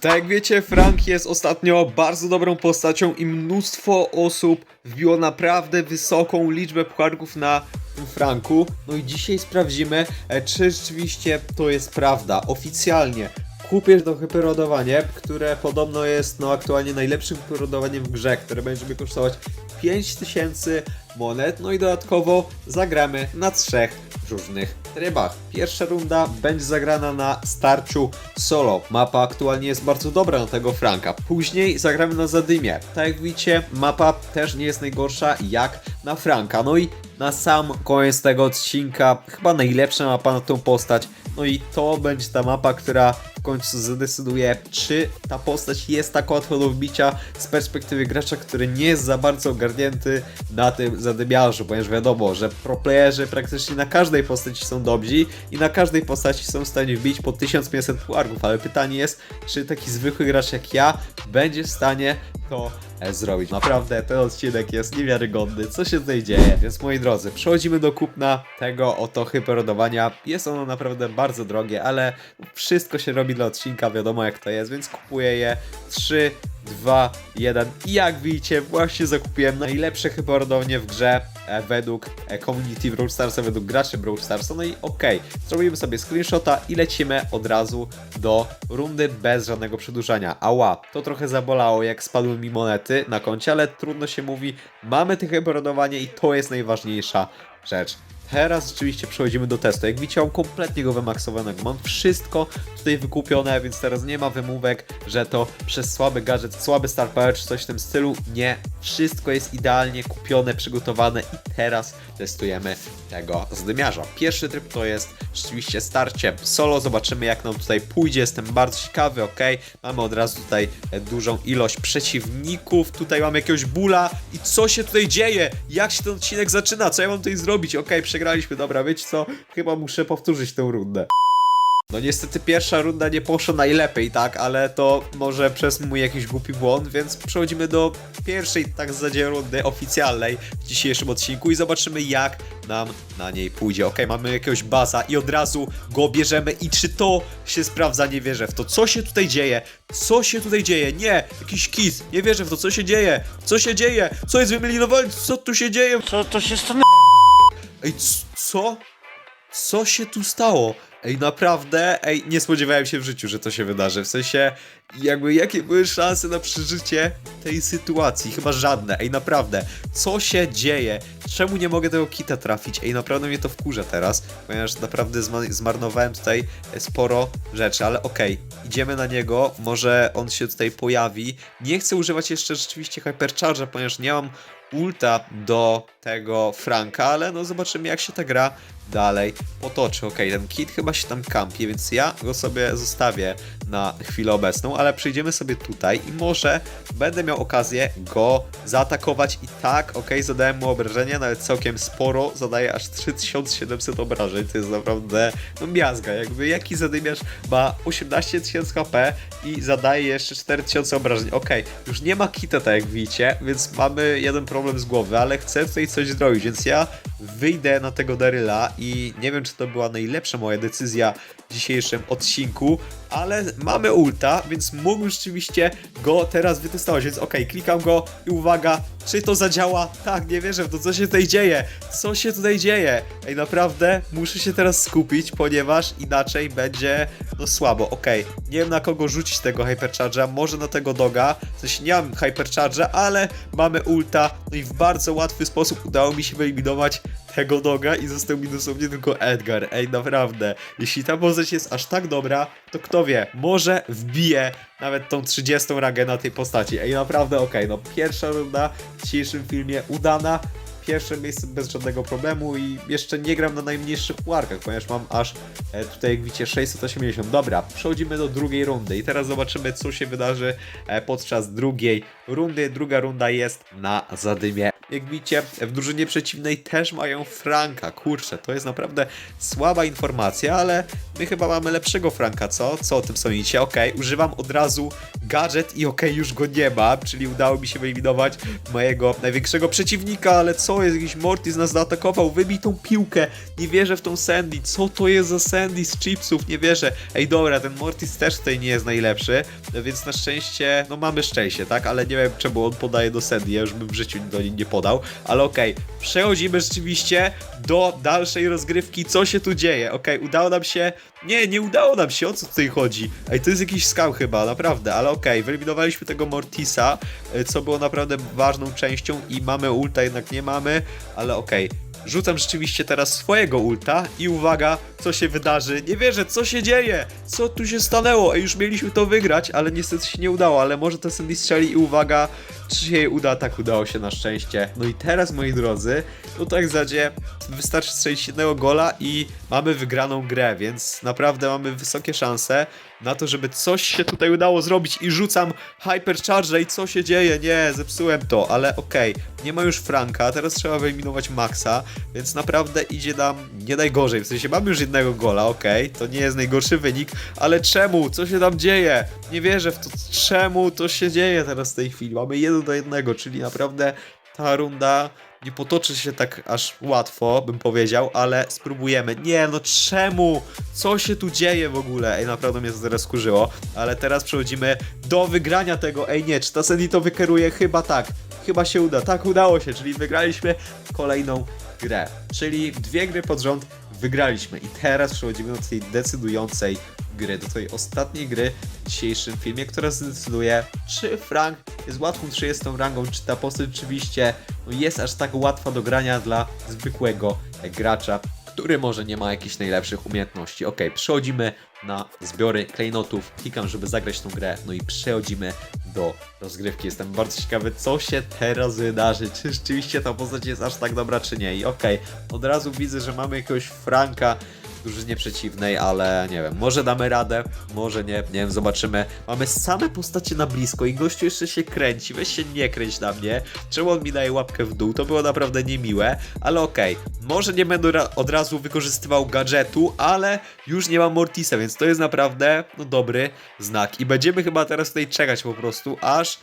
Tak jak wiecie, Frank jest ostatnio bardzo dobrą postacią i mnóstwo osób wbiło naprawdę wysoką liczbę pucharków na Franku. No i dzisiaj sprawdzimy, e, czy rzeczywiście to jest prawda. Oficjalnie kupisz to hyperodowanie, które podobno jest no aktualnie najlepszym hyperodowaniem w grze, które będzie mi kosztować 5000 monet. No i dodatkowo zagramy na trzech różnych trybach. Pierwsza runda będzie zagrana na starciu solo. Mapa aktualnie jest bardzo dobra na tego Franka. Później zagramy na Zadymie. Tak jak widzicie, mapa też nie jest najgorsza jak na Franka. No i na sam koniec tego odcinka, chyba najlepsza mapa na tą postać. No i to będzie ta mapa, która w końcu zadecyduje, czy ta postać jest tak łatwa do wbicia z perspektywy gracza, który nie jest za bardzo ogarnięty na tym zadymiarzu, ponieważ wiadomo, że proplayerzy praktycznie na każdej postaci są dobrzy i na każdej postaci są w stanie wbić po 1500 puarków, ale pytanie jest, czy taki zwykły gracz jak ja będzie w stanie to zrobić. Naprawdę ten odcinek jest niewiarygodny, co się tutaj dzieje. Więc moi drodzy, przechodzimy do kupna tego oto hyperodowania. Jest ono naprawdę bardzo drogie, ale wszystko się robi dla odcinka, wiadomo jak to jest, więc kupuję je 3, 2, 1 i jak widzicie właśnie zakupiłem najlepsze hyperodowanie w grze e, według e, community Brawl według graczy Brawl. No i okej, zrobimy sobie screenshota i lecimy od razu do rundy bez żadnego przedłużania. Ała, to trochę zabolało jak spadły mi monety na koncie, ale trudno się mówi, mamy te hyperodowanie i to jest najważniejsza rzecz. Teraz rzeczywiście przechodzimy do testu. Jak widzicie, mam kompletnie go wymaksowanego. Mam wszystko tutaj wykupione, więc teraz nie ma wymówek, że to przez słaby gadżet, słaby star power czy coś w tym stylu. Nie. Wszystko jest idealnie kupione, przygotowane i teraz testujemy tego zdymiarza. Pierwszy tryb to jest rzeczywiście starcie solo. Zobaczymy jak nam tutaj pójdzie. Jestem bardzo ciekawy, ok. Mamy od razu tutaj dużą ilość przeciwników. Tutaj mamy jakiegoś bula. I co się tutaj dzieje? Jak się ten odcinek zaczyna? Co ja mam tutaj zrobić? Ok, przegraliśmy. Dobra, wiecie co? Chyba muszę powtórzyć tę rundę. No niestety pierwsza runda nie poszła najlepiej, tak, ale to może przez mój jakiś głupi błąd, więc przechodzimy do pierwszej tak zasadzie rundy oficjalnej w dzisiejszym odcinku i zobaczymy jak nam na niej pójdzie. Ok, mamy jakiegoś baza i od razu go bierzemy i czy to się sprawdza, nie wierzę w to. Co się tutaj dzieje? Co się tutaj dzieje? Nie, jakiś kit, nie wierzę w to, co się dzieje? Co się dzieje? Co jest wymelinowane? Co tu się dzieje? Co to się stanęło? Ej, co? Co się tu stało? Ej, naprawdę, ej, nie spodziewałem się w życiu, że to się wydarzy. W sensie, jakby, jakie były szanse na przeżycie tej sytuacji? Chyba żadne. Ej, naprawdę, co się dzieje? Czemu nie mogę tego kita trafić? Ej, naprawdę mnie to wkurza teraz, ponieważ naprawdę zma- zmarnowałem tutaj e, sporo rzeczy, ale okej, idziemy na niego, może on się tutaj pojawi. Nie chcę używać jeszcze rzeczywiście Hypercharge'a, ponieważ nie mam ulta do tego Franka, ale no zobaczymy jak się ta gra dalej potoczy. Okej, ten kit chyba się tam kampi, więc ja go sobie zostawię na chwilę obecną, ale przyjdziemy sobie tutaj i może będę miał okazję go zaatakować i tak, okej, zadałem mu obrażenia, nawet całkiem sporo, zadaje aż 3700 obrażeń, to jest naprawdę, no miazga, jakby jaki zadymiarz ma 18 tysięcy HP i zadaje jeszcze 4000 obrażeń, okej, już nie ma kita tak jak widzicie, więc mamy jeden problem z głowy, ale chcę tutaj coś zrobić, więc ja wyjdę na tego Daryla i nie wiem, czy to była najlepsza moja decyzja dzisiejszym odcinku, ale mamy ulta, więc mógłbym rzeczywiście go teraz wytestować, więc okej, klikam go i uwaga, czy to zadziała? Tak, nie wierzę w to, co się tutaj dzieje? Co się tutaj dzieje? Ej, naprawdę muszę się teraz skupić, ponieważ inaczej będzie no słabo, okej, nie wiem na kogo rzucić tego Hypercharge'a, może na tego doga, w sensie nie mam Hypercharge'a, ale mamy ulta, no i w bardzo łatwy sposób udało mi się wyeliminować tego doga i został mi tylko Edgar. Ej, naprawdę. Jeśli ta postać jest aż tak dobra, to kto wie, może wbije nawet tą 30 rangę na tej postaci. Ej, naprawdę okej, no pierwsza runda w dzisiejszym filmie udana. Pierwsze miejsce bez żadnego problemu i jeszcze nie gram na najmniejszych puarkach, ponieważ mam aż e, tutaj jak widzicie 680. Dobra, przechodzimy do drugiej rundy i teraz zobaczymy co się wydarzy e, podczas drugiej rundy. Druga runda jest na zadymie. Jak widzicie, w drużynie przeciwnej też mają Franka. Kurczę, to jest naprawdę słaba informacja, ale my chyba mamy lepszego Franka, co? Co o tym sądzicie? Okej, używam od razu gadżet i okej, już go nie ma, czyli udało mi się wyeliminować mojego największego przeciwnika, ale co jest, jakiś Mortis nas zaatakował, wybij tą piłkę, nie wierzę w tą Sandy, co to jest za Sandy z chipsów, nie wierzę. Ej, dobra, ten Mortis też tutaj nie jest najlepszy, więc na szczęście, no mamy szczęście, tak, ale nie wiem czemu on podaje do Sandy, ja już bym w życiu do niej nie podał, ale okej, przechodzimy rzeczywiście do dalszej rozgrywki, co się tu dzieje, okej, udało nam się, nie, nie udało nam się, o co tutaj chodzi, ej, to jest jakiś skał chyba, naprawdę, ale okej, wyeliminowaliśmy tego Mortisa, y, co było naprawdę ważną częścią i mamy ulta, jednak nie mamy, ale okej. Rzucam rzeczywiście teraz swojego ulta i uwaga, co się wydarzy. Nie wierzę, co się dzieje? Co tu się stanęło? Ej, już mieliśmy to wygrać, ale niestety się nie udało, ale może to Sandy strzeli i uwaga, czy się jej uda? Tak udało się na szczęście. No i teraz, moi drodzy, no tak w zasadzie wystarczy strzelić jednego gola i mamy wygraną grę, więc naprawdę mamy wysokie szanse na to, żeby coś się tutaj udało zrobić i rzucam Hypercharge i co się dzieje? Nie, zepsułem to, ale okej, nie ma już Franka, teraz trzeba wyeliminować Maxa, więc naprawdę idzie nam nie najgorzej, w sensie mamy już jednego gola, okej, to nie jest najgorszy wynik, ale czemu? Co się tam dzieje? Nie wierzę w to, czemu to się dzieje teraz w tej chwili, mamy jeden do jednego, czyli naprawdę ta runda nie potoczy się tak aż łatwo, bym powiedział, ale spróbujemy. Nie, no czemu? Co się tu dzieje w ogóle? Ej, naprawdę mnie to teraz skurzyło, ale teraz przechodzimy do wygrania tego. Ej, nie, czy ta Sandy to wykeruje? Chyba tak. Chyba się uda. Tak, udało się, czyli wygraliśmy kolejną grę. Czyli dwie gry pod rząd wygraliśmy. I teraz przechodzimy do tej decydującej gry, do tej ostatniej gry w dzisiejszym filmie, która zdecyduje, czy Frank jest łatwą 30 rangą, czy ta postać rzeczywiście no, jest aż tak łatwa do grania dla zwykłego gracza, który może nie ma jakichś najlepszych umiejętności. Ok, przechodzimy na zbiory klejnotów, klikam, żeby zagrać tą grę, no i przechodzimy do rozgrywki. Jestem bardzo ciekawy, co się teraz wydarzy. Czy rzeczywiście ta postać jest aż tak dobra, czy nie. I okej, od razu widzę, że mamy jakiegoś Franka drużynie przeciwnej, ale nie wiem, może damy radę, może nie, nie wiem, zobaczymy. Mamy same postacie na blisko i gościu jeszcze się kręci, weź się nie kręć na mnie. Czemu on mi daje łapkę w dół? To było naprawdę niemiłe, ale okej. Może nie będę od razu wykorzystywał gadżetu, ale już nie mam Mortisa, więc to jest naprawdę no, dobry znak. I będziemy chyba teraz tutaj czekać po prostu, aż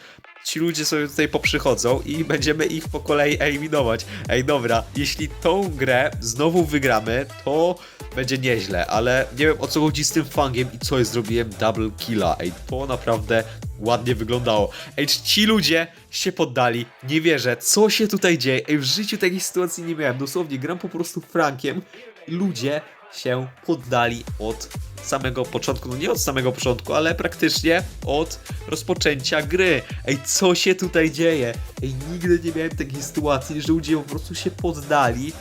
ci ludzie sobie tutaj poprzychodzą i będziemy ich po kolei eliminować. Ej, dobra, jeśli tą grę znowu wygramy, to będzie nieźle, ale nie wiem o co chodzi z tym fangiem i co jest, zrobiłem double killa. Ej, to naprawdę ładnie wyglądało. Ej, ci ludzie się poddali? Nie wierzę, co się tutaj dzieje? Ej, w życiu takiej sytuacji nie miałem. Dosłownie gram po prostu Frankiem ludzie się poddali od samego początku, no nie od samego początku, ale praktycznie od rozpoczęcia gry. Ej, co się tutaj dzieje? Ej, nigdy nie miałem takiej sytuacji, że ludzie po prostu się poddali,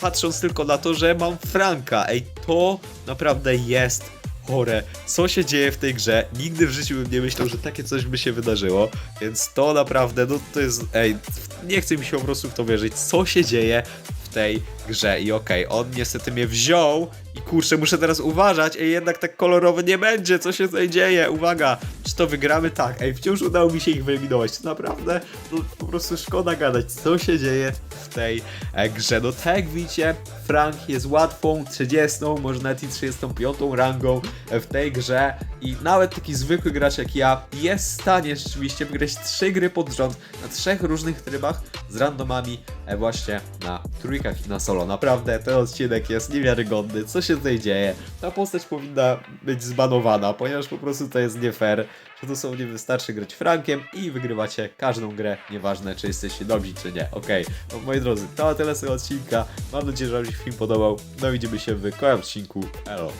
patrząc tylko na to, że mam Franka. Ej, to naprawdę jest chore. Co się dzieje w tej grze? Nigdy w życiu bym nie myślał, że takie coś by się wydarzyło, więc to naprawdę, no to jest, ej, nie chce mi się po prostu w to wierzyć, co się dzieje w tej grze i okej, on niestety mnie wziął i kurczę, muszę teraz uważać, ej, jednak tak kolorowo nie będzie, co się tutaj dzieje, uwaga, czy to wygramy? Tak, ej, wciąż udało mi się ich wyeliminować, to naprawdę, no po prostu szkoda gadać, co się dzieje w tej e, grze, no tak widzicie, Frank jest łatwą 30, może nawet i 35 rangą e, w tej grze i nawet taki zwykły gracz jak ja jest w stanie rzeczywiście wygrać trzy gry pod rząd na trzech różnych trybach z randomami e, właśnie na trójkach i na solo. Naprawdę ten odcinek jest niewiarygodny. Co się tutaj dzieje? Ta postać powinna być zbanowana, ponieważ po prostu to jest nie fair, że dosłownie wystarczy grać Frankiem i wygrywacie każdą grę, nieważne czy jesteście dobrzy czy nie. Okej, no moi drodzy, to na tyle z tego odcinka. Mam nadzieję, że Wam się film podobał. No widzimy się w kolejnym odcinku. Elo.